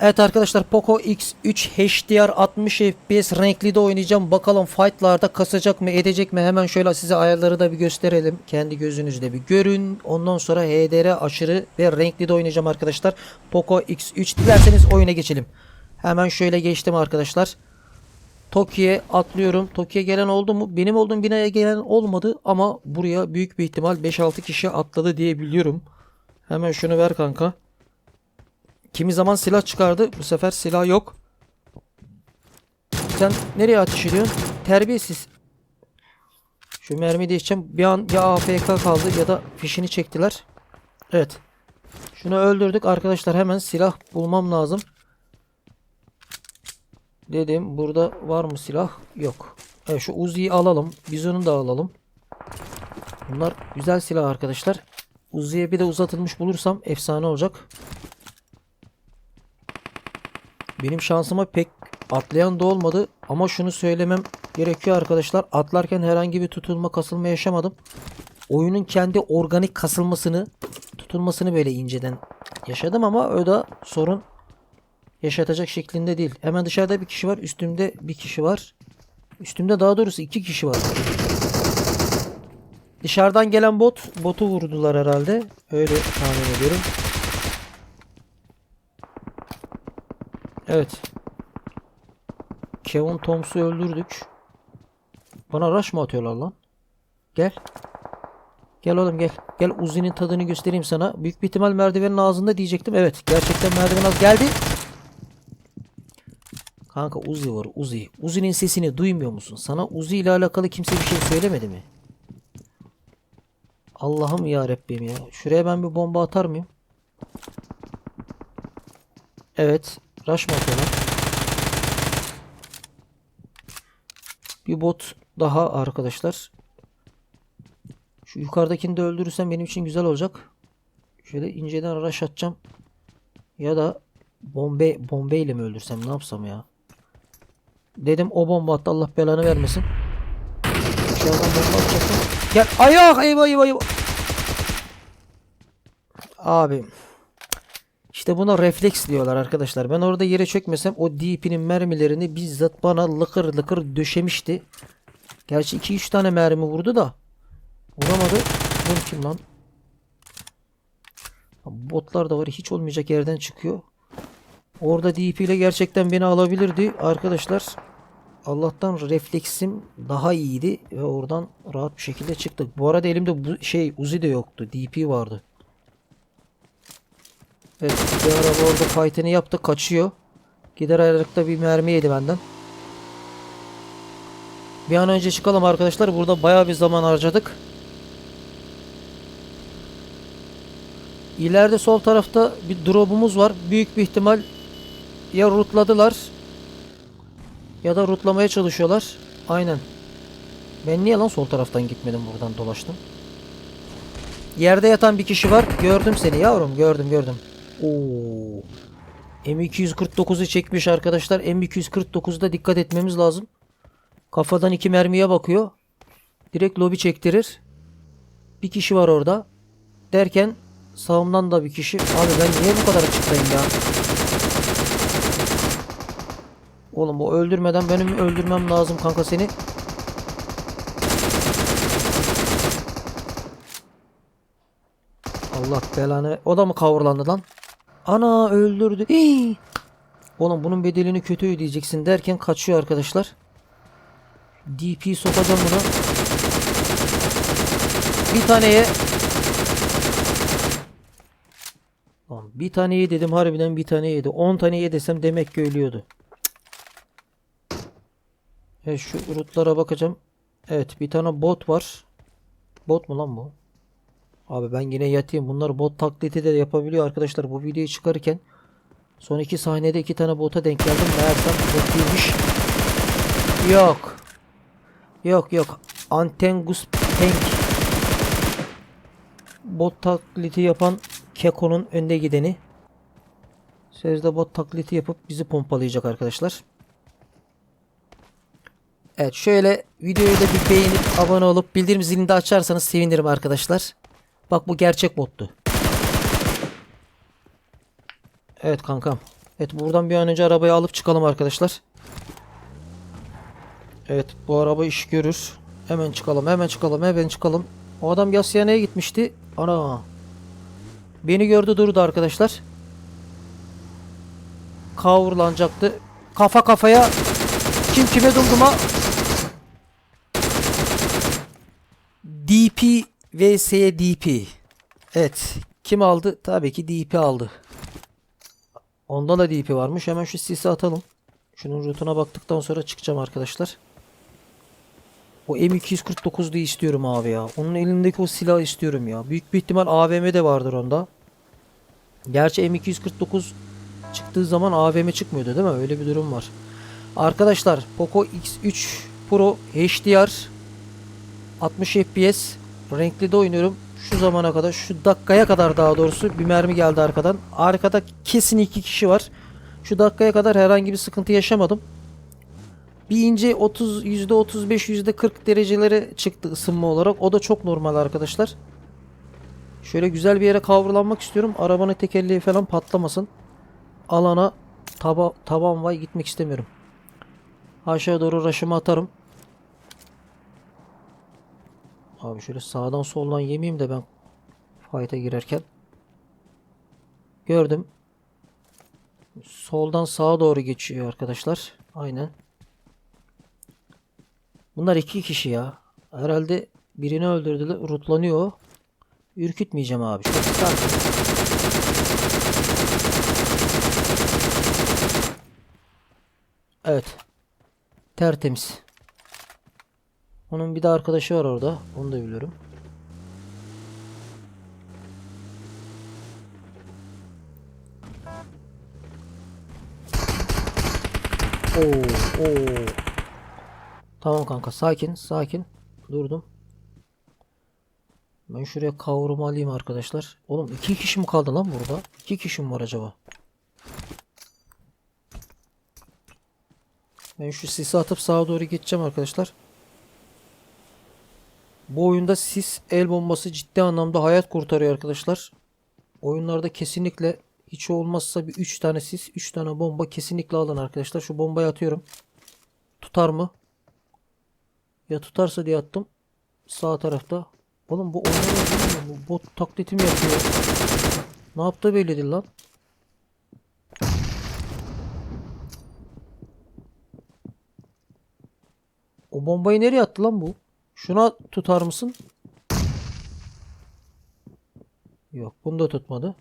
Evet arkadaşlar Poco X3 HDR 60 FPS renkli de oynayacağım. Bakalım fightlarda kasacak mı edecek mi? Hemen şöyle size ayarları da bir gösterelim. Kendi gözünüzde bir görün. Ondan sonra HDR aşırı ve renkli de oynayacağım arkadaşlar. Poco X3 dilerseniz oyuna geçelim. Hemen şöyle geçtim arkadaşlar. Tokyo'ya atlıyorum. Tokyo'ya gelen oldu mu? Benim olduğum binaya gelen olmadı ama buraya büyük bir ihtimal 5-6 kişi atladı diye biliyorum. Hemen şunu ver kanka. Kimi zaman silah çıkardı. Bu sefer silah yok. Sen nereye ateş ediyorsun? Terbiyesiz. Şu mermi değişeceğim. Bir an ya AFK kaldı ya da fişini çektiler. Evet. Şunu öldürdük. Arkadaşlar hemen silah bulmam lazım. Dedim burada var mı silah? Yok. Evet şu Uzi'yi alalım. Bizon'u da alalım. Bunlar güzel silah arkadaşlar. Uzi'ye bir de uzatılmış bulursam efsane olacak. Benim şansıma pek atlayan da olmadı ama şunu söylemem gerekiyor arkadaşlar. Atlarken herhangi bir tutulma kasılma yaşamadım. Oyunun kendi organik kasılmasını tutulmasını böyle inceden yaşadım ama o da sorun yaşatacak şeklinde değil. Hemen dışarıda bir kişi var. Üstümde bir kişi var. Üstümde daha doğrusu iki kişi var. Dışarıdan gelen bot, botu vurdular herhalde. Öyle tahmin ediyorum. Evet. Kevin Thomps'u öldürdük. Bana rush mı atıyorlar lan? Gel. Gel oğlum gel. Gel Uzi'nin tadını göstereyim sana. Büyük bir ihtimal merdivenin ağzında diyecektim. Evet. Gerçekten merdiven ağzı geldi. Kanka Uzi var Uzi. Uzi'nin sesini duymuyor musun? Sana Uzi ile alakalı kimse bir şey söylemedi mi? Allah'ım ya Rabbim ya. Şuraya ben bir bomba atar mıyım? Evet. Rush mı? Bir bot daha arkadaşlar. Şu yukarıdakini de öldürürsem benim için güzel olacak. Şöyle inceden rush atacağım. Ya da bombe bombe ile mi öldürsem ne yapsam ya? Dedim o bomba attı Allah belanı vermesin. Dışarıdan bomba atacaktım. Gel ayak eyvah eyvah eyvah. Abi. İşte buna refleks diyorlar arkadaşlar. Ben orada yere çökmesem o DP'nin mermilerini bizzat bana lıkır lıkır döşemişti. Gerçi 2-3 tane mermi vurdu da. Vuramadı. Bu kim lan? Botlar da var. Hiç olmayacak yerden çıkıyor. Orada DP ile gerçekten beni alabilirdi. Arkadaşlar Allah'tan refleksim daha iyiydi ve oradan rahat bir şekilde çıktık. Bu arada elimde bu şey Uzi de yoktu. DP vardı. Evet bir araba orada fight'ini yaptı kaçıyor. Gider ayarlıkta bir mermi yedi benden. Bir an önce çıkalım arkadaşlar. Burada bayağı bir zaman harcadık. İleride sol tarafta bir drop'umuz var. Büyük bir ihtimal ya rootladılar ya da rootlamaya çalışıyorlar. Aynen. Ben niye lan sol taraftan gitmedim buradan dolaştım. Yerde yatan bir kişi var. Gördüm seni yavrum. Gördüm gördüm. Oo. M249'u çekmiş arkadaşlar. M249'da dikkat etmemiz lazım. Kafadan iki mermiye bakıyor. Direkt lobi çektirir. Bir kişi var orada. Derken sağımdan da bir kişi. Abi ben niye bu kadar açıktayım ya? Oğlum bu öldürmeden benim öldürmem lazım kanka seni. Allah belanı. O da mı kavurlandı lan? Ana öldürdü. Hii. Oğlum bunun bedelini kötü ödeyeceksin derken kaçıyor arkadaşlar. DP sokacağım buna. Bir taneye Lan bir tane ye dedim harbiden bir tane yedi. 10 tane desem demek ki ölüyordu. Evet şu rootlara bakacağım. Evet bir tane bot var. Bot mu lan bu? Abi ben yine yatayım. Bunlar bot taklidi de yapabiliyor arkadaşlar. Bu videoyu çıkarırken son iki sahnede iki tane bota denk geldim. Meğersem bot değilmiş. Yok. Yok yok. Antengus Tank. Bot taklidi yapan Keko'nun önde gideni. Sözde bot taklidi yapıp bizi pompalayacak arkadaşlar. Evet şöyle videoyu da bir beğenip abone olup bildirim zilini de açarsanız sevinirim arkadaşlar. Bak bu gerçek bottu. Evet kankam. Evet buradan bir an önce arabayı alıp çıkalım arkadaşlar. Evet bu araba iş görür. Hemen çıkalım hemen çıkalım hemen çıkalım. O adam Yasya'ya gitmişti. Ana. Beni gördü durdu arkadaşlar. Kavrulanacaktı. Kafa kafaya kim kime dolduma DP vs DP. Evet. Kim aldı? Tabii ki DP aldı. Onda da DP varmış. Hemen şu sisi atalım. Şunun rutuna baktıktan sonra çıkacağım arkadaşlar. O M249'da istiyorum abi ya. Onun elindeki o silahı istiyorum ya. Büyük bir ihtimal AVM de vardır onda. Gerçi M249 çıktığı zaman AVM çıkmıyordu değil mi? Öyle bir durum var. Arkadaşlar Poco X3 Pro HDR 60 FPS renkli de oynuyorum. Şu zamana kadar şu dakikaya kadar daha doğrusu bir mermi geldi arkadan. Arkada kesin iki kişi var. Şu dakikaya kadar herhangi bir sıkıntı yaşamadım. Bir ince 30 %35 %40 derecelere çıktı ısınma olarak. O da çok normal arkadaşlar. Şöyle güzel bir yere kavrulanmak istiyorum. Arabanın tekerleği falan patlamasın. Alana taba, taban vay gitmek istemiyorum. Aşağı doğru raşımı atarım. Abi şöyle sağdan soldan yemeyeyim de ben fight'a girerken. Gördüm. Soldan sağa doğru geçiyor arkadaşlar. Aynen. Bunlar iki kişi ya. Herhalde birini öldürdüler. Rutlanıyor. Ürkütmeyeceğim abi. Şöyle sakin. Evet. Tertemiz. Onun bir de arkadaşı var orada. Onu da biliyorum. Oo, oo. Tamam kanka sakin sakin. Durdum. Ben şuraya kavurma alayım arkadaşlar. Oğlum iki kişi mi kaldı lan burada? İki kişi mi var acaba? Ben şu sisi atıp sağa doğru geçeceğim arkadaşlar. Bu oyunda sis el bombası ciddi anlamda hayat kurtarıyor arkadaşlar. Oyunlarda kesinlikle hiç olmazsa bir 3 tane sis, 3 tane bomba kesinlikle alın arkadaşlar. Şu bombayı atıyorum. Tutar mı? Ya tutarsa diye attım. Sağ tarafta. Oğlum bu mi? Bu bot taklidi mi yapıyor? Ne yaptı belli değil lan. O bombayı nereye attı lan bu? Şuna tutar mısın? Yok bunu da tutmadı.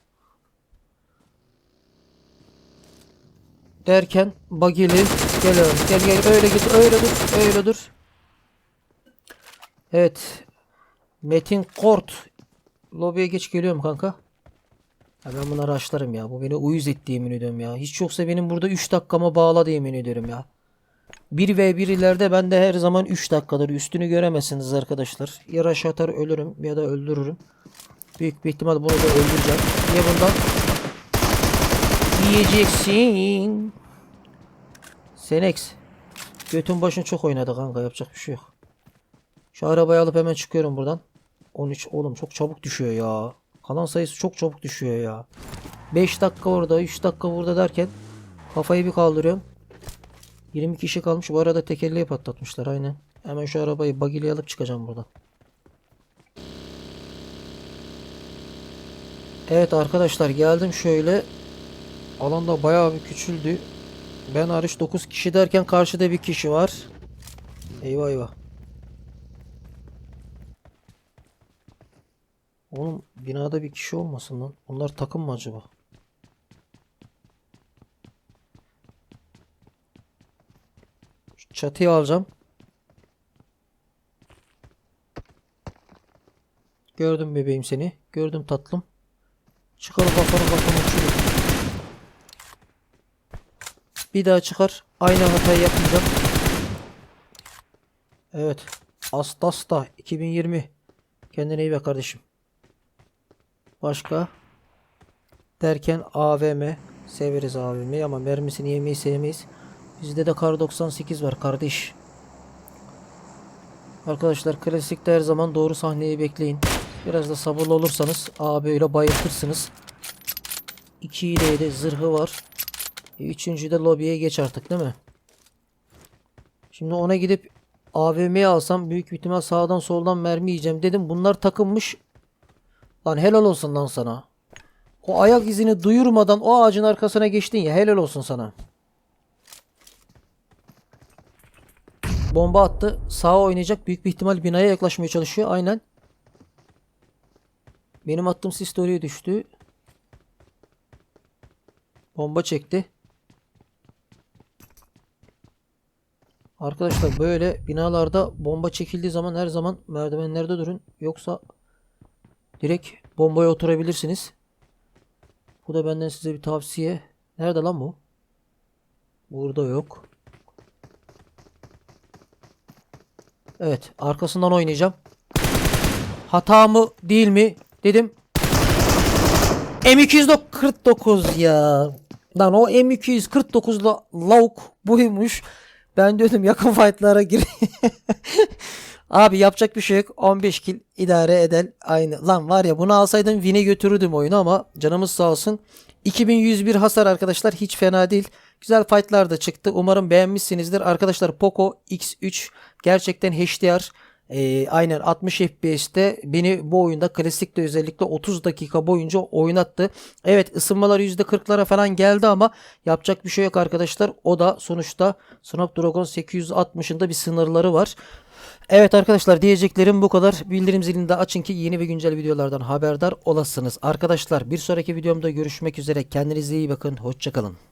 Derken bagili gel oğlum gel gel öyle git öyle dur öyle dur. Evet. Metin Kort. Lobiye geç geliyorum kanka. Ya ben bunları açlarım ya. Bu beni uyuz etti yemin ediyorum ya. Hiç yoksa benim burada 3 dakikama bağladı yemin ediyorum ya. 1 ve 1 ileride ben de her zaman 3 dakikadır. Üstünü göremezsiniz arkadaşlar. Ya atar ölürüm ya da öldürürüm. Büyük bir ihtimal bunu da öldüreceğim. Niye bundan? Yiyeceksin. Senex. Götün başın çok oynadı kanka yapacak bir şey yok. Şu arabayı alıp hemen çıkıyorum buradan. 13 oğlum çok çabuk düşüyor ya. Kalan sayısı çok çabuk düşüyor ya. 5 dakika orada 3 dakika burada derken kafayı bir kaldırıyorum. 20 kişi kalmış. Bu arada tekerleği patlatmışlar aynen. Hemen şu arabayı bagile alıp çıkacağım buradan. Evet arkadaşlar geldim şöyle. Alanda bayağı bir küçüldü. Ben hariç 9 kişi derken karşıda bir kişi var. Eyvah eyvah. Oğlum binada bir kişi olmasın lan. Onlar takım mı acaba? Çatıyı alacağım. Gördüm bebeğim seni. Gördüm tatlım. Çıkalım bakalım bakalım uçuyor. Bir daha çıkar. Aynı hatayı yapmayacağım. Evet. Astasta 2020. Kendine iyi bak kardeşim. Başka? Derken AVM. Severiz AVM'yi ama mermisini yemeyi sevmeyiz. Bizde de kar 98 var kardeş. Arkadaşlar klasikte her zaman doğru sahneyi bekleyin. Biraz da sabırlı olursanız abi öyle bayıltırsınız. 2 ile de zırhı var. E, Üçüncü de lobiye geç artık değil mi? Şimdi ona gidip AVM'yi alsam büyük ihtimal sağdan soldan mermi yiyeceğim dedim. Bunlar takılmış. Lan helal olsun lan sana. O ayak izini duyurmadan o ağacın arkasına geçtin ya helal olsun sana. Bomba attı. Sağa oynayacak. Büyük bir ihtimal binaya yaklaşmaya çalışıyor. Aynen. Benim attığım sis oraya düştü. Bomba çekti. Arkadaşlar böyle binalarda bomba çekildiği zaman her zaman merdivenlerde durun. Yoksa direkt bombaya oturabilirsiniz. Bu da benden size bir tavsiye. Nerede lan bu? Burada yok. Evet, arkasından oynayacağım. Hata mı değil mi dedim. M249 ya. Lan o M249'la lavuk buymuş. Ben diyordum yakın fightlara gir. Abi yapacak bir şey yok. 15 kill idare eder. Aynı. Lan var ya bunu alsaydım win'e götürürdüm oyunu ama canımız sağ olsun. 2101 hasar arkadaşlar hiç fena değil. Güzel fightlar da çıktı. Umarım beğenmişsinizdir. Arkadaşlar Poco X3 gerçekten HDR. Ee, aynen 60 FPS'te beni bu oyunda klasikte özellikle 30 dakika boyunca oynattı. Evet ısınmalar %40'lara falan geldi ama yapacak bir şey yok arkadaşlar. O da sonuçta Snapdragon 860'ın da bir sınırları var. Evet arkadaşlar diyeceklerim bu kadar. Bildirim zilini de açın ki yeni ve güncel videolardan haberdar olasınız. Arkadaşlar bir sonraki videomda görüşmek üzere. Kendinize iyi bakın. Hoşçakalın.